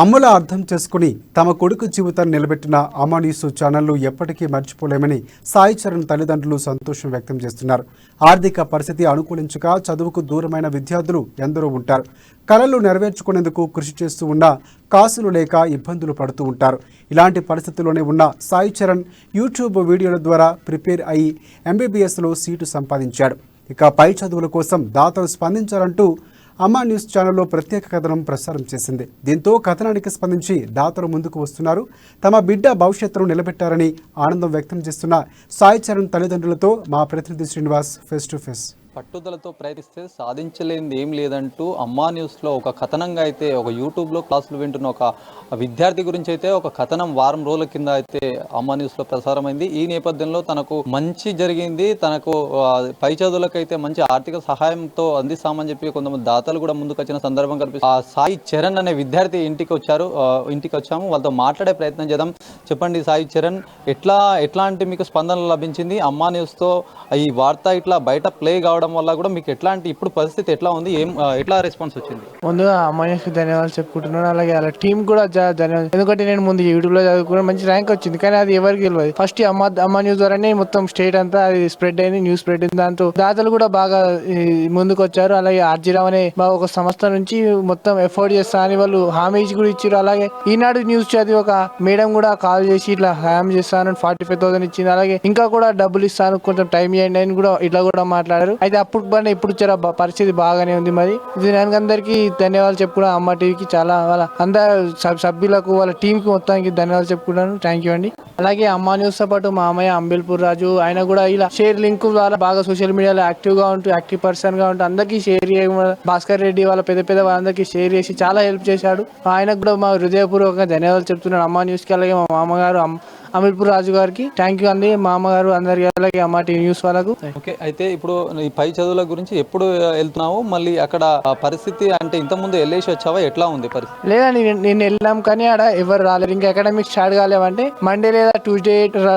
అమ్ముల అర్థం చేసుకుని తమ కొడుకు జీవితాన్ని నిలబెట్టిన అమానీసు న్యూస్ ఛానళ్ళు ఎప్పటికీ మర్చిపోలేమని సాయి చరణ్ తల్లిదండ్రులు సంతోషం వ్యక్తం చేస్తున్నారు. ఆర్థిక పరిస్థితి అనుకూలించక చదువుకు దూరమైన విద్యార్థులు ఎందరో ఉంటారు. కళలు నెరవేర్చుకునేందుకు కృషి చేస్తూ ఉన్నా కాసులు లేక ఇబ్బందులు పడుతూ ఉంటారు. ఇలాంటి పరిస్థితుల్లోనే ఉన్న సాయి చరణ్ యూట్యూబ్ వీడియోల ద్వారా ప్రిపేర్ అయి ఎంబీబీఎస్లో సీటు సంపాదించాడు. ఇక పై చదువుల కోసం దాతలు స్పందించాలంటూ అమ్మా న్యూస్ ఛానల్లో ప్రత్యేక కథనం ప్రసారం చేసింది. దీంతో కథనానికి స్పందించి దాతలు ముందుకు వస్తున్నారు. తమ బిడ్డ భవిష్యత్తును నిలబెట్టారని ఆనందం వ్యక్తం చేస్తున్న సాయి చరణ్ తల్లిదండ్రులతో మా ప్రతినిధి శ్రీనివాస్ ఫేస్ టు ఫేస్ పట్టుదలతో ప్రయత్నిస్తే సాధించలేనిది ఏం లేదంటూ అమ్మా న్యూస్లో ఒక కథనంగా అయితే ఒక యూట్యూబ్లో క్లాసులు వింటున్న ఒక విద్యార్థి గురించి అయితే ఒక కథనం వారం రోజుల కింద అయితే అమ్మా న్యూస్లో ప్రసారమైంది. ఈ నేపథ్యంలో తనకు మంచి జరిగింది. తనకు పై చదువులకైతే మంచి ఆర్థిక సహాయంతో అందిస్తామని చెప్పి కొంతమంది దాతలు కూడా ముందుకు వచ్చిన సందర్భం కనిపిస్తుంది. ఆ సాయి చరణ్ అనే విద్యార్థి ఇంటికి వచ్చారు. ఇంటికి వచ్చాము. వాళ్ళతో మాట్లాడే ప్రయత్నం చేద్దాం. చెప్పండి సాయి చరణ్ ఎట్లా ఎట్లాంటి మీకు స్పందన లభించింది? అమ్మా న్యూస్తో ఈ వార్త ఇట్లా బయట ప్లే కావడం వల్ల కూడా మీకు ఎట్లాంటి ఇప్పుడు పరిస్థితి ఎట్లా ఉంది? ఏం ఎట్లా రెస్పాన్స్ వచ్చింది? ముందుగా అమ్మాయికి ధన్యవాదాలు చెప్పుకుంటున్నాను. అలాగే అలా టీం కూడా ధన్యవాదాలు. ఎందుకంటే నేను ముందు యూట్యూబ్లో చదువుకున్నాను మంచి ర్యాంక్ వచ్చింది. కానీ అది ఎవరికి తెలియదు ఫస్ట్ అమ్మ అమ్మ న్యూస్ ద్వారానే మొత్తం స్టేట్ అంతా అది స్ప్రెడ్ అయింది న్యూస్ స్ప్రెడ్ అయింది. దాంతో దాతలు కూడా బాగా ముందుకు వచ్చారు. అలాగే ఆర్జీరావు అనే ఒక సంస్థ నుంచి మొత్తం ఎఫోర్డ్ చేస్తా అని వాళ్ళు హామీ కూడా ఇచ్చారు అలాగే ఈనాడు న్యూస్ చదివి ఒక మేడం కూడా కాల్ చేసి ఇట్లా హామీ చేస్తాను ఫార్టీ ఫైవ్ థౌసండ్ ఇచ్చింది. అలాగే ఇంకా కూడా డబ్బులు ఇస్తాను కొంచెం టైం ఇవ్వండి అని కూడా ఇట్లా కూడా మాట్లాడారు. అయితే అప్పుడు పైన ఇప్పుడు జర పరిస్థితి బాగానే ఉంది మరి. ఇది దానికి అందరికీ ధన్యవాదాలు చెప్పుకున్నాను. అమ్మ టీవీకి చాలా వాళ్ళ అందరు సబ్- సభ్యులకు వాళ్ళ టీం కి మొత్తానికి ధన్యవాదాలు చెప్పుకున్నాను. థ్యాంక్ యూ అండి. అలాగే అమ్మ న్యూస్తో పాటు మా అమ్మయ్య అంబేల్పూర్ రాజు ఆయన కూడా ఇలా షేర్ లింక్ ద్వారా బాగా సోషల్ మీడియాలో యాక్టివ్గా ఉంటూ యాక్టివ్ పర్సన్గా ఉంటూ అందరికీ షేర్ చేయడం భాస్కర్ రెడ్డి వాళ్ళ పెద్ద పెద్ద వాళ్ళందరికీ షేర్ చేసి చాలా హెల్ప్ చేశాడు. ఆయనకు కూడా మా హృదయపూర్వకంగా ధన్యవాదాలు చెప్తున్నాను అమ్మ న్యూస్కి అలాగే మా మామగారు అమీర్పూర్ రాజు గారికి థ్యాంక్ యూ అండి. మా అమ్మగారు అందరికి అలాగే అమ్మ టీవీ న్యూస్ వాళ్ళకు. ఓకే అయితే ఇప్పుడు ఈ పై చదువుల గురించి ఎప్పుడు వెళ్తున్నావు? మళ్ళీ అక్కడ పరిస్థితి అంటే ఇంతకుముందు వెళ్ళేసి వచ్చావా? ఎట్లా ఉంది పరిస్థితి? లేదండి నేను- వెళ్ళాం కానీ ఆడ ఎవరు రాలేరు ఇంకా అకాడమిక్ స్టార్ట్ కాలేవంటే మండే లేదా ట్యూస్డే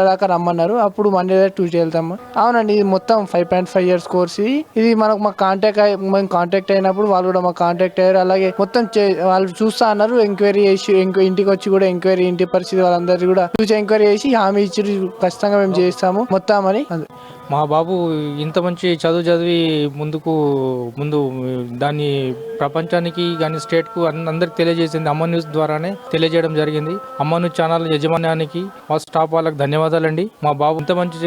దాకా రమ్మన్నారు. అప్పుడు మండే లేదా ట్యూస్డే వెళ్తాము. అవునండి ఇది మొత్తం five point five years course ఇది ఇది మనకు మా కాంటాక్ట్ మేము కాంటాక్ట్ అయినప్పుడు వాళ్ళు కూడా మాకు కాంటాక్ట్ అయ్యారు. అలాగే మొత్తం వాళ్ళు చూస్తా అన్నారు. ఎంక్వైరీ చేసి ఇంటికి వచ్చి కూడా ఎంక్వైరీ ఇంటి పరిస్థితి వాళ్ళందరూ కూడా చూసి ఎంక్వైరీ చేసి హామీ ఇచ్చి ఖచ్చితంగా మేము చేస్తాము. మొత్తం అది. మా బాబు ఇంత మంచి చదువు చదివి ముందుకు ముందు దాన్ని ప్రపంచానికి కానీ స్టేట్కు అందరికి తెలియజేసింది అమ్మ న్యూస్ ద్వారానే తెలియజేయడం జరిగింది. అమ్మ న్యూస్ ఛానల్ యజమాన్యానికి మా స్టాఫ్ వాళ్ళకి ధన్యవాదాలండి. మా బాబు ఇంత మంచి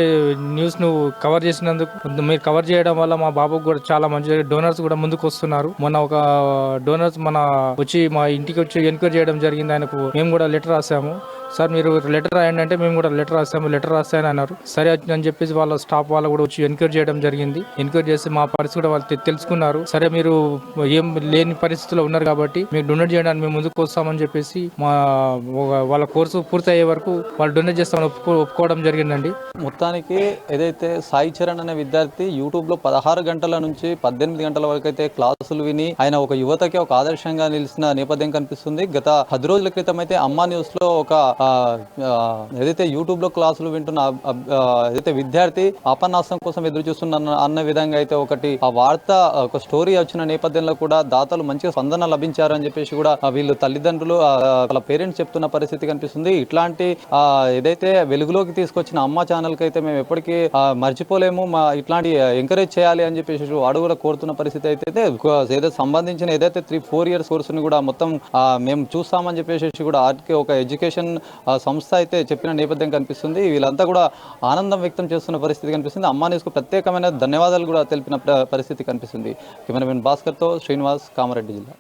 న్యూస్ను న్యూస్ను కవర్ చేసినందుకు మీరు కవర్ చేయడం వల్ల మా బాబుకు కూడా చాలా మంచి డోనర్స్ కూడా ముందుకు వస్తున్నారు మొన్న ఒక డోనర్స్ మన వచ్చి మా ఇంటికి వచ్చి ఎన్క్వైరీ చేయడం జరిగింది. ఆయనకు మేము కూడా లెటర్ రాసాము. సార్ మీరు లెటర్ రాయండి అంటే మేము కూడా లెటర్ రాసాము లెటర్ రాస్తాయని అన్నారు. సరే అని చెప్పేసి వాళ్ళ స్టాఫ్ వాళ్ళు కూడా వచ్చి ఎన్క్వైరీ చేయడం జరిగింది. ఎన్క్వైరీ చేసి మా పరిస్థితి కూడా వాళ్ళు తెలుసుకున్నారు. సరే మీరు ఏం లేని పరిస్థితిలో ఉన్నారు కాబట్టి మీరు డొనేట్ చేయడానికి మేము ముందుకు వస్తామని చెప్పేసి మా వాళ్ళ కోర్సు పూర్తి అయ్యే వరకు వాళ్ళు డొనేట్ చేస్తామని ఒప్పుకో ఒప్పుకోవడం జరిగిందండి. మొత్తానికి ఏదైతే సాయి చరణ్ అనే విద్యార్థి యూట్యూబ్లో పదహారు గంటల నుంచి పద్దెనిమిది గంటల వరకు అయితే క్లాసులు విని ఆయన ఒక యువతకి ఒక ఆదర్శంగా నిలిచిన నేపథ్యం కనిపిస్తుంది. గత పది రోజుల క్రితం అయితే అమ్మా న్యూస్లో ఒక ఏదైతే యూట్యూబ్లో క్లాసులు వింటున్న ఏదైతే విద్యార్థి అపన్నాసం కోసం ఎదురు చూస్తున్న అన్న- విధంగా అయితే ఒకటి ఆ వార్త ఒక స్టోరీ వచ్చిన నేపథ్యంలో కూడా దాతలు మంచిగా స్పందన లభించారు అని చెప్పేసి కూడా వీళ్ళు తల్లిదండ్రులు వాళ్ళ పేరెంట్స్ చెప్తున్న పరిస్థితి కనిపిస్తుంది. ఇట్లాంటి ఏదైతే వెలుగులోకి తీసుకొచ్చిన అమ్మ ఛానల్కి అయితే మేము ఎప్పటికీ మర్చిపోలేము. మా ఇట్లాంటి ఎంకరేజ్ చేయాలి అని చెప్పేసి వాడు కూడా కోరుతున్న పరిస్థితి అయితే ఏదైతే సంబంధించిన ఏదైతే త్రీ ఫోర్ ఇయర్స్ కోర్సుని కూడా మొత్తం మేము చూస్తామని చెప్పేసి కూడా ఆర్కే ఒక ఎడ్యుకేషన్ సంస్థ అయితే చెప్పిన నేపథ్యం కనిపిస్తుంది. వీళ్ళంతా కూడా ఆనందం వ్యక్తం చేస్తున్న పరిస్థితి కనిపిస్తుంది. అమ్మా న్యూస్కు ప్రత్యేకమైన ధన్యవాదాలు కూడా తెలిపిన పరిస్థితి కనిపిస్తుంది. కెమెరామెన్ భాస్కర్తో శ్రీనివాస్ కామారెడ్డి జిల్లా.